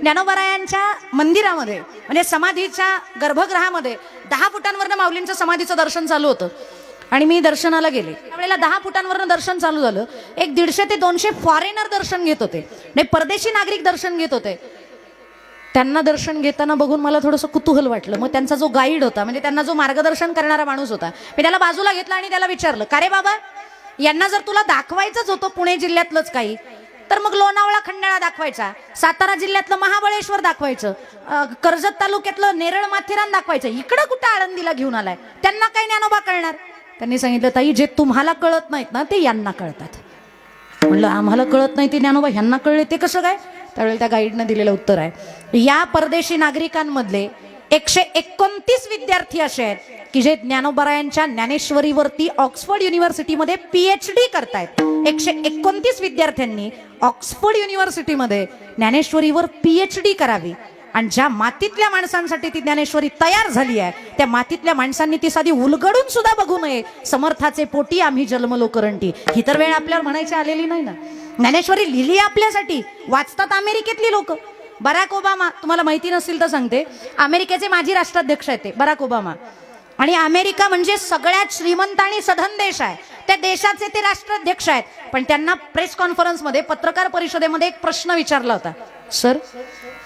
ज्ञानोबरायांच्या मंदिरामध्ये म्हणजे समाधीच्या गर्भगृहामध्ये दहा फुटांवरनं माऊलींचं समाधीचं दर्शन चालू होतं. आणि मी दर्शनाला गेले. त्यावेळेला दहा फुटांवरनं दर्शन चालू झालं. एक दीडशे ते दोनशे फॉरेनर दर्शन घेत होते. नाही परदेशी नागरिक दर्शन घेत होते. त्यांना दर्शन घेताना बघून मला थोडंसं कुतूहल वाटलं. मग त्यांचा जो गाईड होता म्हणजे त्यांना जो मार्गदर्शन करणारा माणूस होता मी त्याला बाजूला घेतला आणि त्याला विचारलं का रे बाबा यांना जर तुला दाखवायचंच होतं पुणे जिल्ह्यातलंच काही तर मग लोणावळा खंडाळा दाखवायचा सातारा जिल्ह्यातलं महाबळेश्वर दाखवायचं कर्जत तालुक्यातलं नेरळ माथेरान दाखवायचं. इकडं कुठं आळंदीला घेऊन आलाय? त्यांना काही ज्ञानोबा कळणार? त्यांनी सांगितलं ताई जे तुम्हाला कळत नाहीत ना ते यांना कळतात. म्हणलं आम्हाला कळत नाही ते ज्ञानोबा ह्यांना कळले ते कसं काय? त्यावेळेला त्या गाईडनं दिलेलं उत्तर आहे. या परदेशी नागरिकांमधले एकशे एकोणतीस विद्यार्थी असे आहेत की जे ज्ञानोबरायांच्या ज्ञानेश्वरीवरती ऑक्सफर्ड युनिव्हर्सिटीमध्ये पी एच डी करतायत. एकशे एकोणतीस विद्यार्थ्यांनी ऑक्सफर्ड युनिव्हर्सिटीमध्ये ज्ञानेश्वरीवर पी एच डी करावी. आणि ज्या मातीतल्या माणसांसाठी ती ज्ञानेश्वरी तयार झाली आहे त्या मातीतल्या माणसांनी ती साधी उलगडून सुद्धा बघू नये. समर्थाचे पोटी आम्ही जन्मलो करंटी. ही तर वेळ आपल्याला म्हणायची आलेली नाही ना. ज्ञानेश्वरी लिहिली आपल्यासाठी. वाचतात अमेरिकेतली लोक. बराक ओबामा तुम्हाला माहिती नसेल तर सांगते. अमेरिकेचे माजी राष्ट्राध्यक्ष आहेत ते बराक ओबामा. आणि अमेरिका म्हणजे सगळ्यात श्रीमंत आणि सधन देश आहे. त्या देशाचे ते राष्ट्राध्यक्ष आहेत. पण त्यांना प्रेस कॉन्फरन्समध्ये पत्रकार परिषदेमध्ये एक प्रश्न विचारला होता. सर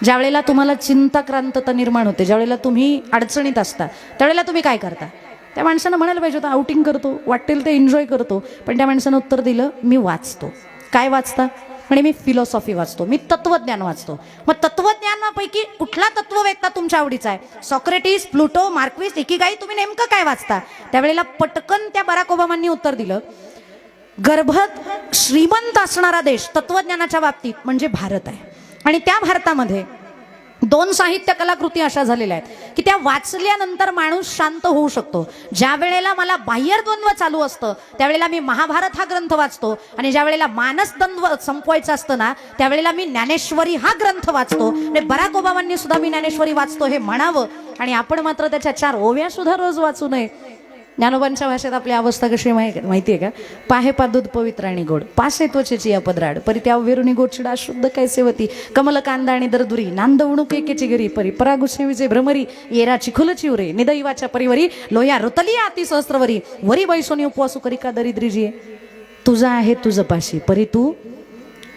ज्यावेळेला तुम्हाला तुम्हाला चिंताक्रांतता निर्माण होते ज्यावेळेला तुम्ही अडचणीत असता त्यावेळेला तुम्ही काय करता? त्या माणसानं म्हणायला पाहिजे होतं आउटिंग करतो वाटेल ते एन्जॉय करतो. पण त्या माणसानं उत्तर दिलं मी वाचतो. काय वाचता? म्हणे मी फिलॉसॉफी वाचतो. मी तत्वज्ञान वाचतो. मग तत्वज्ञानापैकी कुठला तत्ववेत्ता तुमच्या आवडीचा आहे? सॉक्रेटिस प्लुटो मार्क्विस एकीगाई तुम्ही नेमकं काय वाचता? त्यावेळेला पटकन त्या बराक ओबामांनी उत्तर दिलं. गर्भत श्रीमंत असणारा देश तत्वज्ञानाच्या बाबतीत म्हणजे भारत आहे. आणि त्या भारतामध्ये दोन साहित्य कलाकृती अशा झालेल्या आहेत की त्या वाचल्यानंतर माणूस शांत होऊ शकतो. ज्या वेळेला मला बाह्यद्वंद्व चालू असतं त्यावेळेला मी महाभारत हा ग्रंथ वाचतो. आणि ज्या वेळेला मानसद्वंद्व संपवायचं असतं ना त्यावेळेला मी ज्ञानेश्वरी हा ग्रंथ वाचतो. आणि बराक ओबामांनी सुद्धा मी ज्ञानेश्वरी वाचतो हे म्हणावं. आणि आपण मात्र त्याच्या चार ओव्या सुद्धा रोज वाचू नये. ज्ञानोबांच्या भाषेत आपली अवस्था कशी माहिती माहिती आहे का? पाहे पा दूध पवित्र आणि गोड. पासे त्वचेची या पदराड परी त्या वेरुणी गोडचिडा शुद्ध कैसे होती कमल कांदा आणि दरदुरी. नांदवणूक एकेची घरी परी परागुसेविजे भ्रमरी. येराची खुलची उरे. निदैवाच्या परिवरी. लोया रुतली अति सहस्त्रवरी वरी बैसोनी उपवासू करी का दरिद्रीजी? तुझा आहे तुझं पाशी. परी तू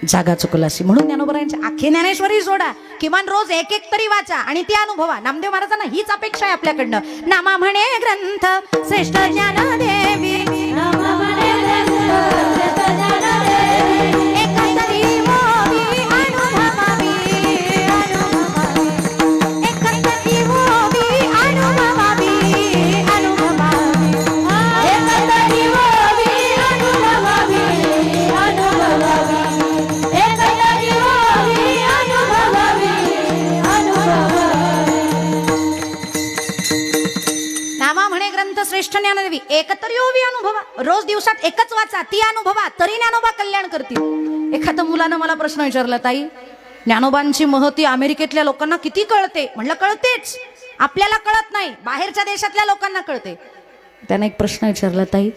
जागा चुकलाशी म्हणून ज्ञानोबरायांची आखे ज्ञानेश्वरी सोडा. किमान रोज एक एक तरी वाचा आणि ती अनुभवा. नामदेव महाराजांना हीच अपेक्षा आहे आपल्याकडनं. नामा म्हणे ग्रंथ श्रेष्ठ ज्ञानदेवी. ग्रंथ ज्ञानदेवी एकत्र योवी अनुभवा. रोज दिवसात एकच वाचा ती अनुभवा तरी ज्ञानोबा कल्याण करतील. एखाद्या मुलानं मला प्रश्न विचारला ताई ज्ञानोबांची महती अमेरिकेतल्या लोकांना किती कळते? म्हणलं कळतेच. आपल्याला कळत नाही. बाहेरच्या देशातल्या लोकांना कळते. त्यानं एक प्रश्न विचारला ताई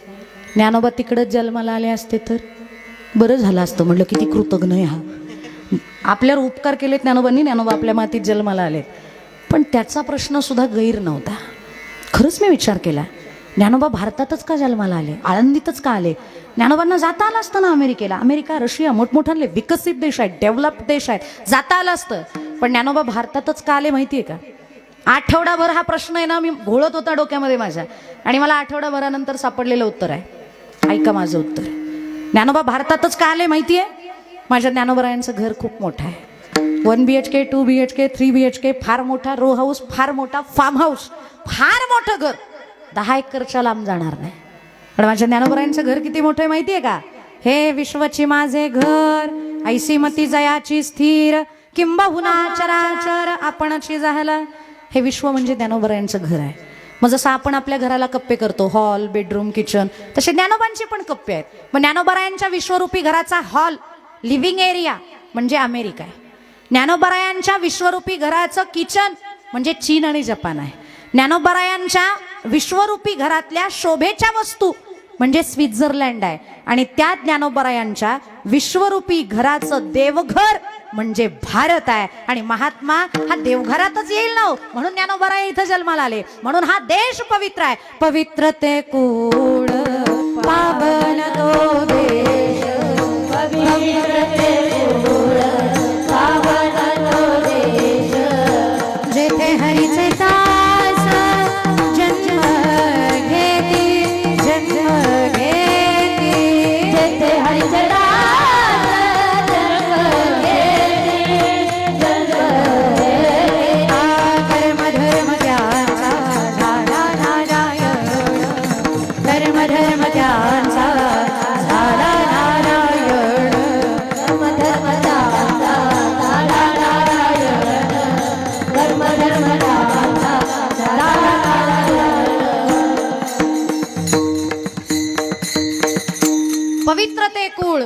ज्ञानोबा तिकडंच जन्माला आले असते तर? बरं झालं असतं. म्हणलं किती कृतज्ञ आहे हा. आपल्यावर उपकार केलेत ज्ञानोबांनी ज्ञानोबा आपल्या मातीत जन्माला आलेत. पण त्याचा प्रश्न सुद्धा गैर नव्हता. खरंच मी विचार केला. ज्ञानोबा भारतातच का जन्माला आले? आळंदीतच का आले? ज्ञानोबांना जाता आलं असतं ना अमेरिकेला? अमेरिका रशिया मोठमोठाले विकसित देश आहेत डेव्हलप देश आहेत. जाता आलं असतं. पण ज्ञानोबा भारतातच का आले माहिती आहे का? आठवडाभर हा प्रश्न आहे ना मी घोळत होता डोक्यामध्ये माझ्या. आणि मला आठवडाभरानंतर सापडलेलं उत्तर आहे. ऐका माझं उत्तर. ज्ञानोबा भारतातच का आले माहिती आहे माझ्या ज्ञानोबरायांचं घर खूप मोठं आहे. One B H K two B H K three B H K फार मोठा रो हाऊस फार मोठा फार्म हाऊस फार मोठं घर. दहा एकरच्या लांब जाणार नाही. पण माझ्या ज्ञानोबरायांचं घर किती मोठं आहे माहिती आहे का? हे विश्वची माझे घर ऐसीमती जयाची स्थिर किंबहुना चराचर आपणची झाला हे विश्व म्हणजे ज्ञानोबरायांचं घर आहे. मग जसं आपण आपल्या घराला कप्पे करतो हॉल बेडरूम किचन तसे ज्ञानोबांचे पण कप्पे आहेत. मग ज्ञानोबरायांच्या विश्वरूपी घराचा हॉल लिव्हिंग एरिया म्हणजे अमेरिका आहे. ज्ञानोबरायांच्या विश्वरूपी घराचं किचन म्हणजे चीन आणि जपान आहे. ज्ञानोबरायांच्या विश्वरूपी घरातल्या शोभेच्या वस्तू म्हणजे स्वित्झर्लंड आहे. आणि त्या ज्ञानोबरायांच्या विश्वरूपी घराचं देवघर म्हणजे भारत आहे. आणि महात्मा हा देवघरातच येईल ना हो. म्हणून ज्ञानोबरा इथं जन्माला आले. म्हणून हा देश पवित्र आहे. पवित्र ते कुळ पावन तो देश. पवित्र ते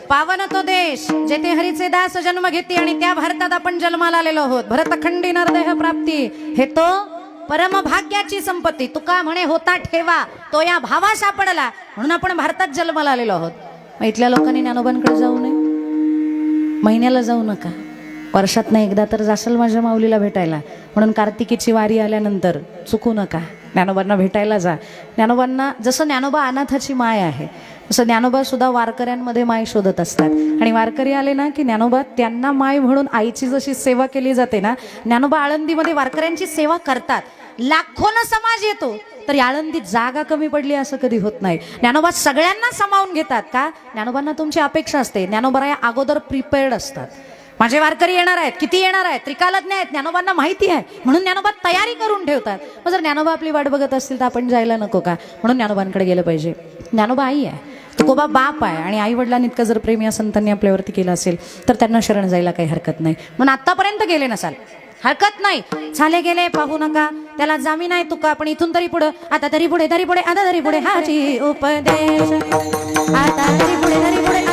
पावन तो देश जेथे हरीचे दास जन्म घेते आणि त्या भारतात आपण जन्माला आलेलो आहोत. भरतखंडी नरदेह प्राप्ती. हे तो परमभाग्याची संपत्ती. तुका म्हणे होता ठेवा तो या भावा सापडला म्हणून आपण भारतात जन्माला आलेलो आहोत. मग इथल्या लोकांनी ज्ञानोबांकडे जाऊ नये. महिन्याला जाऊ नका. वर्षात नाही एकदा तर जासल माझ्या माऊलीला भेटायला. म्हणून कार्तिकीची वारी आल्यानंतर चुकू नका. ज्ञानोबांना भेटायला जा. ज्ञानोबांना जसं ज्ञानोबा अनाथाची माय आहे असं ज्ञानोबा सुद्धा वारकऱ्यांमध्ये माय शोधत असतात. आणि वारकरी आले ना की ज्ञानोबा त्यांना माय म्हणून आईची जशी सेवा केली जाते ना ज्ञानोबा आळंदीमध्ये वारकऱ्यांची सेवा करतात. लाखोनं समाज येतो तर आळंदीत जागा कमी पडली असं कधी होत नाही. ज्ञानोबा सगळ्यांना सामावून घेतात का? ज्ञानोबांना तुमची अपेक्षा असते. ज्ञानोबा या अगोदर प्रिपेअर्ड असतात. माझे वारकरी येणार आहेत किती येणार आहेत? त्रिकालज्ञ आहेत ज्ञानोबांना माहिती आहे. म्हणून ज्ञानोबा तयारी करून ठेवतात. मग जर ज्ञानोबा आपली वाट बघत असतील तर आपण जायला नको का? म्हणून ज्ञानोबांकडे गेलं पाहिजे. ज्ञानोबा आई आहे. तुकोबा बाप आहे आणि आई वडिलांनी इतकं जर प्रेमी या संतांनी आपल्यावरती केलं असेल तर त्यांना शरण जायला काही हरकत नाही. म्हणून आत्तापर्यंत गेले नसाल. हरकत नाही. झाले गेले पाहू नका. त्याला जामीन आहे तुका पण इथून तरी पुढे आता तरी पुढे तरी पुढे आता तरी पुढे. हाची उपदेश. आता तरी पुढे तरी पुढे.